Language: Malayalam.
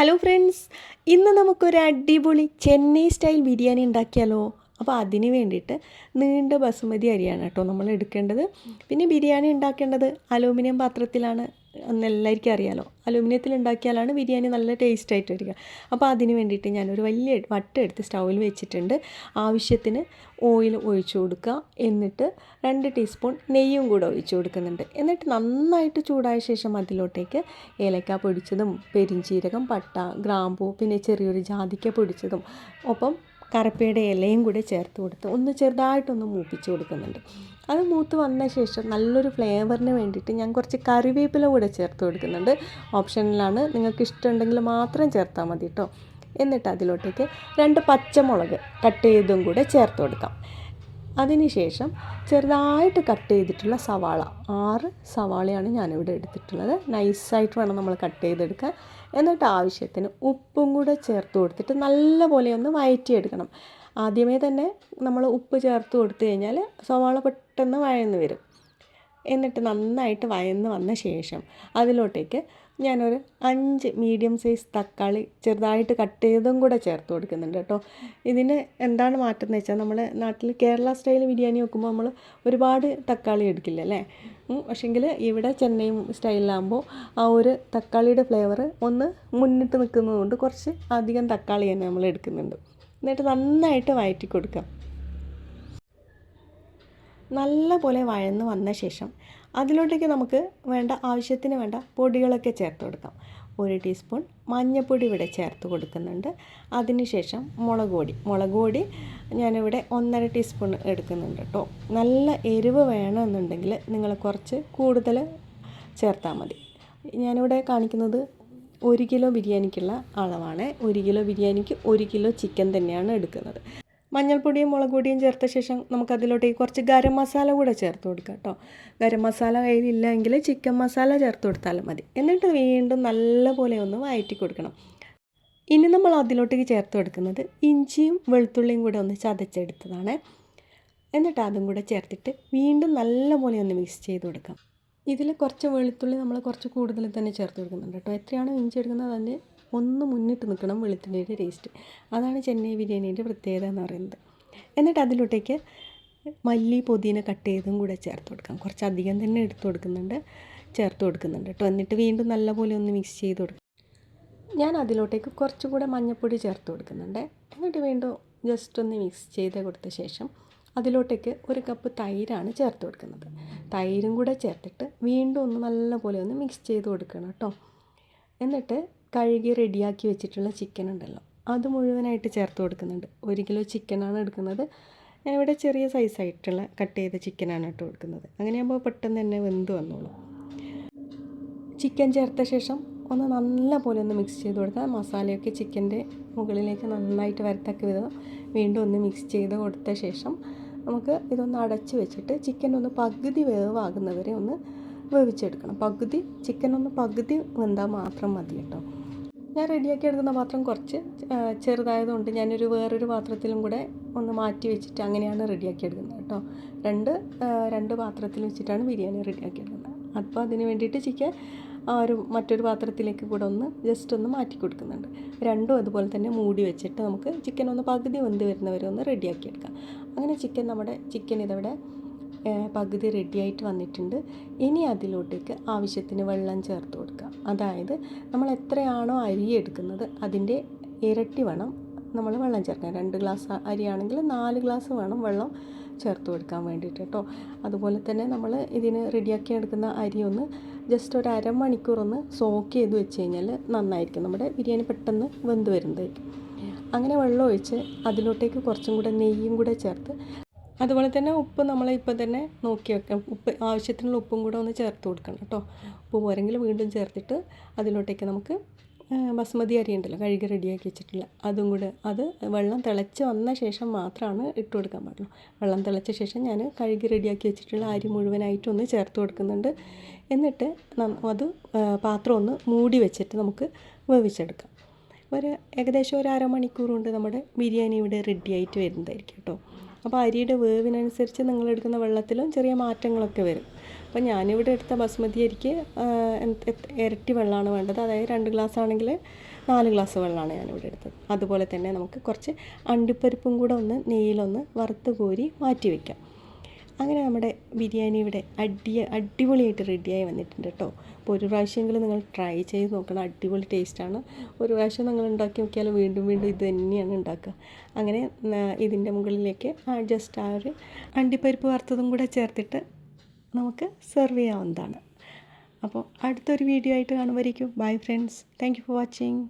ഹലോ ഫ്രണ്ട്സ് ഇന്ന് നമുക്കൊരു അടിപൊളി ചെന്നൈ സ്റ്റൈൽ ബിരിയാണി ഉണ്ടാക്കിയാലോ? അപ്പോൾ അതിന് വേണ്ടിയിട്ട് നീണ്ട ബസുമതി അരിയാണ് കേട്ടോ നമ്മൾ എടുക്കേണ്ടത്. പിന്നെ ബിരിയാണി ഉണ്ടാക്കേണ്ടത് അലൂമിനിയം പാത്രത്തിലാണ്. എന്ന് എല്ലാവർക്കും അറിയാലോ. അലൂമിനിയത്തിൽ ഉണ്ടാക്കിയാലാണ് ബിരിയാണി നല്ല ടേസ്റ്റ് ആയിട്ട് വരിക. അപ്പോൾ അതിന് വേണ്ടിയിട്ട് ഞാനൊരു വലിയ വട്ട എടുത്ത് സ്റ്റൗവിൽ വെച്ചിട്ടുണ്ട്. ആവശ്യത്തിന് ഓയിൽ ഒഴിച്ചു കൊടുക്കുക. എന്നിട്ട് രണ്ട് ടീസ്പൂൺ നെയ്യും കൂടെ ഒഴിച്ചു കൊടുക്കുന്നുണ്ട്. എന്നിട്ട് നന്നായിട്ട് ചൂടായ ശേഷം അതിലോട്ടേക്ക് ഏലക്ക പൊടിച്ചതും പെരിഞ്ചീരകം പട്ട ഗ്രാമ്പൂ പിന്നെ ചെറിയൊരു ജാതിക്ക പൊടിച്ചതും ഒപ്പം കറപ്പയുടെ ഇലയും കൂടെ ചേർത്ത് കൊടുത്ത് ഒന്ന് ചെറുതായിട്ടൊന്ന് മൂപ്പിച്ച് കൊടുക്കുന്നുണ്ട്. അത് മൂത്ത് വന്ന ശേഷം നല്ലൊരു ഫ്ലേവറിന് വേണ്ടിയിട്ട് ഞാൻ കുറച്ച് കറിവേപ്പില കൂടെ ചേർത്ത് കൊടുക്കുന്നുണ്ട്. ഓപ്ഷനിലാണ് നിങ്ങൾക്ക് ഇഷ്ടമുണ്ടെങ്കിൽ മാത്രം ചേർത്താൽ മതി കേട്ടോ. എന്നിട്ട് അതിലോട്ടേക്ക് രണ്ട് പച്ചമുളക് കട്ട് ചെയ്തും കൂടെ ചേർത്ത് കൊടുക്കാം. അതിനുശേഷം ചെറുതായിട്ട് കട്ട് ചെയ്തിട്ടുള്ള സവാള ആറ് സവാളയാണ് ഞാനിവിടെ എടുത്തിട്ടുള്ളത്. നൈസായിട്ട് വേണം നമ്മൾ കട്ട് ചെയ്തെടുക്കാൻ. എന്നിട്ട് ആവശ്യത്തിന് ഉപ്പും കൂടെ ചേർത്ത് കൊടുത്തിട്ട് നല്ലപോലെ ഒന്ന് വയറ്റിയെടുക്കണം. ആദ്യമേ തന്നെ നമ്മൾ ഉപ്പ് ചേർത്ത് കൊടുത്തു കഴിഞ്ഞാൽ സവാള പെട്ടെന്ന് വഴന്ന് വരും. എന്നിട്ട് നന്നായിട്ട് വയന്ന് വന്ന ശേഷം അതിലോട്ടേക്ക് ഞാനൊരു അഞ്ച് മീഡിയം സൈസ് തക്കാളി ചെറുതായിട്ട് കട്ട് ചെയ്തതും കൂടെ ചേർത്ത് കൊടുക്കുന്നുണ്ട് കേട്ടോ. ഇതിന് എന്താണ് മാറ്റം എന്ന് വെച്ചാൽ നമ്മൾ നാട്ടിൽ കേരള സ്റ്റൈൽ ബിരിയാണി വെക്കുമ്പോൾ നമ്മൾ ഒരുപാട് തക്കാളി എടുക്കില്ല അല്ലേ? പക്ഷേങ്കിൽ ഇവിടെ ചെന്നൈ സ്റ്റൈലിലാകുമ്പോൾ ആ ഒരു തക്കാളിയുടെ ഫ്ലേവർ ഒന്ന് മുന്നിട്ട് നിൽക്കുന്നതുകൊണ്ട് കുറച്ച് അധികം തക്കാളി തന്നെ നമ്മൾ എടുക്കുന്നുണ്ട്. എന്നിട്ട് നന്നായിട്ട് വയറ്റി കൊടുക്കാം. നല്ല പോലെ വഴന്ന് വന്ന ശേഷം അതിലോട്ടേക്ക് നമുക്ക് വേണ്ട ആവശ്യത്തിന് വേണ്ട പൊടികളൊക്കെ ചേർത്ത് കൊടുക്കാം. ഒരു ടീസ്പൂൺ മഞ്ഞൾപ്പൊടി ഇവിടെ ചേർത്ത് കൊടുക്കുന്നുണ്ട്. അതിനുശേഷം മുളക് പൊടി. മുളക് പൊടി ഞാനിവിടെ ഒന്നര ടീസ്പൂൺ എടുക്കുന്നുണ്ട് കേട്ടോ. നല്ല എരിവ് വേണമെന്നുണ്ടെങ്കിൽ നിങ്ങൾ കുറച്ച് കൂടുതൽ ചേർത്താൽ മതി. ഞാനിവിടെ കാണിക്കുന്നത് ഒരു കിലോ ബിരിയാണിക്കുള്ള അളവാണ്. ഒരു കിലോ ബിരിയാണിക്ക് ഒരു കിലോ ചിക്കൻ തന്നെയാണ് എടുക്കുന്നത്. മഞ്ഞൾപ്പൊടിയും മുളക് പൊടിയും ചേർത്ത ശേഷം നമുക്ക് അതിലോട്ടേക്ക് കുറച്ച് ഗരം മസാല കൂടെ ചേർത്ത് കൊടുക്കാം കേട്ടോ. ഗരം മസാല കയ്യിലില്ലെങ്കിൽ ചിക്കൻ മസാല ചേർത്ത് കൊടുത്താലും മതി. എന്നിട്ട് വീണ്ടും നല്ലപോലെ ഒന്ന് വയറ്റി കൊടുക്കണം. ഇനി നമ്മൾ അതിലോട്ടേക്ക് ചേർത്ത് കൊടുക്കുന്നത് ഇഞ്ചിയും വെളുത്തുള്ളിയും കൂടെ ഒന്ന് ചതച്ചെടുത്തതാണ്. എന്നിട്ട് അതും കൂടെ ചേർത്തിട്ട് വീണ്ടും നല്ലപോലെ ഒന്ന് മിക്സ് ചെയ്ത് കൊടുക്കാം. ഇതിൽ കുറച്ച് വെളുത്തുള്ളി നമ്മൾ കുറച്ച് കൂടുതൽ തന്നെ ചേർത്ത് കൊടുക്കുന്നുണ്ട് കേട്ടോ. എത്രയാണോ ഇഞ്ചി എടുക്കുന്നത് അതിന്റെ ഒന്ന് മുന്നിട്ട് നിൽക്കണം വെളുത്തുള്ളിയുടെ ടേസ്റ്റ് അതാണ് ചെന്നൈ ബിരിയാണീന്റെ പ്രത്യേകത എന്ന് പറയുന്നത്. എന്നിട്ട് അതിലോട്ടേക്ക് മല്ലി പുതിന കട്ട് ചെയ്തും കൂടെ ചേർത്ത് കൊടുക്കാം. കുറച്ച് അധികം തന്നെ എടുത്തു കൊടുക്കുന്നുണ്ട് ചേർത്ത് കൊടുക്കുന്നുണ്ട് കേട്ടോ. എന്നിട്ട് വീണ്ടും നല്ലപോലെ ഒന്ന് മിക്സ് ചെയ്ത് കൊടുക്കും. ഞാൻ അതിലോട്ടേക്ക് കുറച്ചുകൂടെ മഞ്ഞൾപ്പൊടി ചേർത്ത് കൊടുക്കുന്നുണ്ട്. എന്നിട്ട് വീണ്ടും ജസ്റ്റ് ഒന്ന് മിക്സ് ചെയ്ത് കൊടുത്ത ശേഷം അതിലോട്ടേക്ക് ഒരു കപ്പ് തൈരാണ് ചേർത്ത് കൊടുക്കുന്നത്. തൈരും കൂടെ ചേർത്തിട്ട് വീണ്ടും ഒന്ന് നല്ലപോലെ ഒന്ന് മിക്സ് ചെയ്ത് കൊടുക്കണം കേട്ടോ. എന്നിട്ട് കഴുകി റെഡിയാക്കി വെച്ചിട്ടുള്ള ചിക്കൻ ഉണ്ടല്ലോ. അത് മുഴുവനായിട്ട് ചേർത്ത് കൊടുക്കുന്നുണ്ട്. ഒരു കിലോ ചിക്കനാണ് എടുക്കുന്നത്. ഞാൻ ഇവിടെ ചെറിയ സൈസായിട്ടുള്ള കട്ട് ചെയ്ത ചിക്കനാണ് ഇട്ട് കൊടുക്കുന്നത്. അങ്ങനെയാകുമ്പോൾ പെട്ടെന്ന് തന്നെ വെന്ത് വന്നോളൂ. ചിക്കൻ ചേർത്ത ശേഷം ഒന്ന് നല്ല പോലെ ഒന്ന് മിക്സ് ചെയ്ത് കൊടുക്കുക മസാലയൊക്കെ ചിക്കന്റെ മുകളിലേക്ക് നന്നായിട്ട് വരത്തക്ക വിധം വീണ്ടും ഒന്ന് മിക്സ് ചെയ്ത് കൊടുത്ത ശേഷം നമുക്ക് ഇതൊന്ന് അടച്ച് വെച്ചിട്ട് ചിക്കൻ ഒന്ന് പകുതി വേവാകുന്നവരെ ഒന്ന് വേവിച്ചെടുക്കണം. പകുതി ചിക്കൻ ഒന്ന് പകുതി വെന്താൽ മാത്രം മതി കേട്ടോ ഞാൻ റെഡിയാക്കി എടുക്കുന്ന പാത്രം കുറച്ച് ചെറുതായതുകൊണ്ട് ഞാനൊരു വേറൊരു പാത്രത്തിലും കൂടെ ഒന്ന് മാറ്റി വെച്ചിട്ട് അങ്ങനെയാണ് റെഡിയാക്കി എടുക്കുന്നത് കേട്ടോ. രണ്ട് രണ്ട് പാത്രത്തിൽ വെച്ചിട്ടാണ് ബിരിയാണി റെഡിയാക്കി എടുക്കുന്നത്. അപ്പോൾ അതിന് വേണ്ടിയിട്ട് ചിക്കൻ ഒരു മറ്റൊരു പാത്രത്തിലേക്ക് കൂടെ ഒന്ന് ജസ്റ്റ് ഒന്ന് മാറ്റി കൊടുക്കുന്നുണ്ട്. രണ്ടും അതുപോലെ തന്നെ മൂടി വെച്ചിട്ട് നമുക്ക് ചിക്കൻ ഒന്ന് പകുതി വെന്ത് വരുന്നവരെ ഒന്ന് റെഡിയാക്കി എടുക്കാം. അങ്ങനെ ചിക്കൻ നമ്മുടെ ചിക്കൻ ഇതവിടെ പകുതി റെഡിയായിട്ട് വന്നിട്ടുണ്ട്. ഇനി അതിലോട്ടേക്ക് ആവശ്യത്തിന് വെള്ളം ചേർത്ത് കൊടുക്കുക അതായത് നമ്മൾ എത്രയാണോ അരി എടുക്കുന്നത് അതിന്റെ ഇരട്ടി വേണം. നമ്മൾ വെള്ളം ചേർക്കാൻ രണ്ട് ഗ്ലാസ് അരിയാണെങ്കിൽ നാല് ഗ്ലാസ് വേണം വെള്ളം ചേർത്ത് കൊടുക്കാൻ വേണ്ടിയിട്ട് കേട്ടോ. അതുപോലെ തന്നെ നമ്മൾ ഇതിന് റെഡിയാക്കി എടുക്കുന്ന അരി ഒന്ന് ജസ്റ്റ് ഒരു അരമണിക്കൂർ ഒന്ന് സോക്ക് ചെയ്ത് വെച്ച് കഴിഞ്ഞാൽ നന്നായിരിക്കും. നമ്മുടെ ബിരിയാണി പെട്ടെന്ന് വെന്ത് വരുന്നതായിരിക്കും. അങ്ങനെ വെള്ളം ഒഴിച്ച് അതിലോട്ടേക്ക് കുറച്ചും കൂടെ നെയ്യും കൂടെ ചേർത്ത് അതുപോലെ തന്നെ ഉപ്പ് നമ്മൾ ഇപ്പം തന്നെ നോക്കി വെക്കാം. ഉപ്പ് ആവശ്യത്തിനുള്ള ഉപ്പും കൂടെ ഒന്ന് ചേർത്ത് കൊടുക്കണം കേട്ടോ. ഉപ്പ് പോരെങ്കിൽ വീണ്ടും ചേർത്തിട്ട് അതിലോട്ടേക്ക് നമുക്ക് ബസ്മതി അരി ഉണ്ടല്ലോ കഴുകി റെഡിയാക്കി വെച്ചിട്ടുള്ള അതും കൂടെ അത് വെള്ളം തിളച്ച് വന്ന ശേഷം മാത്രമാണ് ഇട്ട് കൊടുക്കാൻ പാടുള്ളൂ. വെള്ളം തിളച്ച ശേഷം ഞാൻ കഴുകി റെഡിയാക്കി വെച്ചിട്ടുള്ള അരി മുഴുവനായിട്ട് ഒന്ന് ചേർത്ത് കൊടുക്കുന്നുണ്ട്. എന്നിട്ട് അത് പാത്രം ഒന്ന് മൂടി വെച്ചിട്ട് നമുക്ക് വേവിച്ചെടുക്കാം. ഒരു ഏകദേശം ഒരു അരമണിക്കൂർ കൊണ്ട് നമ്മുടെ ബിരിയാണി ഇവിടെ റെഡി ആയിട്ട് വരുന്നതായിരിക്കും കേട്ടോ. അപ്പോൾ അരിയുടെ വേവിനനുസരിച്ച് നിങ്ങൾ എടുക്കുന്ന വെള്ളത്തിലും ചെറിയ മാറ്റങ്ങളൊക്കെ വരും. അപ്പോൾ ഞാനിവിടെ എടുത്ത ബസ്മതി അരിക്ക് ഇരട്ടി വെള്ളമാണ് വേണ്ടത്. അതായത് രണ്ട് ഗ്ലാസ് ആണെങ്കിൽ നാല് ഗ്ലാസ് വെള്ളമാണ് ഞാനിവിടെ എടുത്തത്. അതുപോലെ തന്നെ നമുക്ക് കുറച്ച് അണ്ടിപ്പരിപ്പും കൂടെ ഒന്ന് നെയ്യിലൊന്ന് വറുത്ത് കോരി മാറ്റി വയ്ക്കാം അങ്ങനെ നമ്മുടെ ബിരിയാണി ഇവിടെ അടി അടിപൊളിയായിട്ട് റെഡിയായി വന്നിട്ടുണ്ട് കേട്ടോ. അപ്പോൾ ഒരു പ്രാവശ്യമെങ്കിലും നിങ്ങൾ ട്രൈ ചെയ്ത് നോക്കണം. അടിപൊളി ടേസ്റ്റാണ് ഒരു പ്രാവശ്യം നിങ്ങൾ ഉണ്ടാക്കി നോക്കിയാൽ വീണ്ടും വീണ്ടും ഇത് തന്നെയാണ് ഉണ്ടാക്കുക. അങ്ങനെ ഇതിന്റെ മുകളിലേക്ക് ജസ്റ്റ് ആ ഒരു അണ്ടിപ്പരിപ്പ് വറുത്തതും കൂടെ ചേർത്തിട്ട് നമുക്ക് സെർവ് ചെയ്യാവുന്നതാണ്. അപ്പോൾ അടുത്തൊരു വീഡിയോ ആയിട്ട് കാണുമായിരിക്കും. Bye friends thank for watching